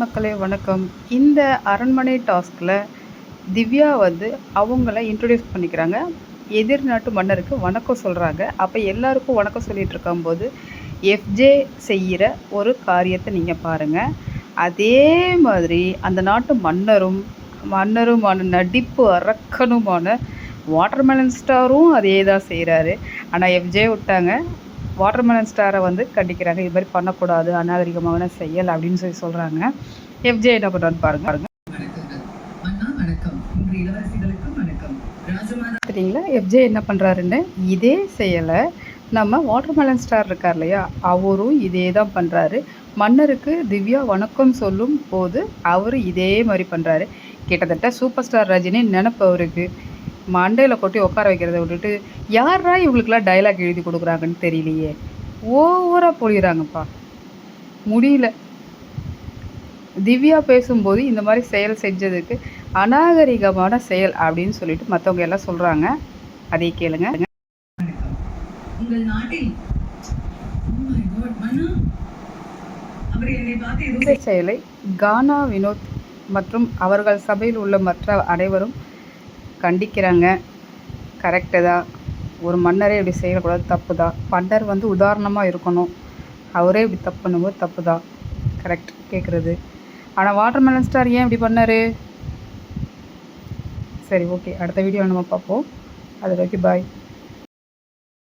மக்களே வணக்கம். இந்த அரண்மனை டாஸ்கில் திவ்யா வந்து அவங்கள இன்ட்ரடியூஸ் பண்ணிக்கிறாங்க. எதிர் நாட்டு மன்னருக்கு வணக்கம் சொல்கிறாங்க அப்போ எல்லாருக்கும் வணக்கம் சொல்லிகிட்டு இருக்கும்போது எஃப்ஜே செய்கிற ஒரு காரியத்தை நீங்கள் பாருங்கள் அதே மாதிரி அந்த நாட்டு மன்னரும் மன்னருமான நடிப்பு அரக்கனுமான வாட்டர்மெலன் ஸ்டாரும் அதே தான் செய்கிறாரு ஆனால் எஃப்ஜே விட்டாங்க. வாட்டர்மெலன் ஸ்டாரை வந்து கண்டிக்கிறாங்க. இது மாதிரி பண்ணக்கூடாது அநாகரிகமான செயல் அப்படின்னு சொல்லி சொல்கிறாங்க எஃப்ஜே என்ன பண்ணுறான்னு பாருங்க. பாருங்க வணக்கம் வணக்கம் எஃப்ஜே என்ன பண்ணுறாருன்னு இதே செயலை நம்ம வாட்டர்மெலன் ஸ்டார் இருக்கார் இல்லையா? அவரும் இதே தான் பண்ணுறாரு மன்னருக்கு திவ்யா வணக்கம் சொல்லும் போது அவர் இதே மாதிரி பண்ணுறாரு கிட்டத்தட்ட சூப்பர் ஸ்டார் ரஜினி நினப்பு அவருக்கு. மண்டையில் கொட்டி உட்கார வைக்கிறத விட்டுட்டு யாரா இவங்களுக்குலாம் டைலாக் எழுதி கொடுக்குறாங்கன்னு தெரியலையே. ஓவராக பொழிகிறாங்கப்பா முடியல. திவ்யா பேசும்போது இந்த மாதிரி செயல் செஞ்சதுக்கு அநாகரிகமான செயல் அப்படின்னு சொல்லிட்டு மற்றவங்க எல்லாம் சொல்கிறாங்க அதை கேளுங்க. உங்கள் நாட்டில் Oh செயலை கானா வினோத் மற்றும் அவர்கள் சபையில் உள்ள மற்ற அனைவரும் கண்டிக்கிறாங்க. கரெக்டு தான் ஒரு மன்னரே இப்படி செய்யக்கூடாது தப்பு தான் மன்னர் வந்து உதாரணமாக இருக்கணும். அவரே இப்படி தப்பு பண்ணும்போது தப்பு தான் கரெக்ட் கேட்குறது ஆனால் வாட்டர்மெலன் ஸ்டார் ஏன் இப்படி பண்ணார்? சரி ஓகே அடுத்த வீடியோ நம்ம பார்ப்போம். அது வரைக்கும் பாய்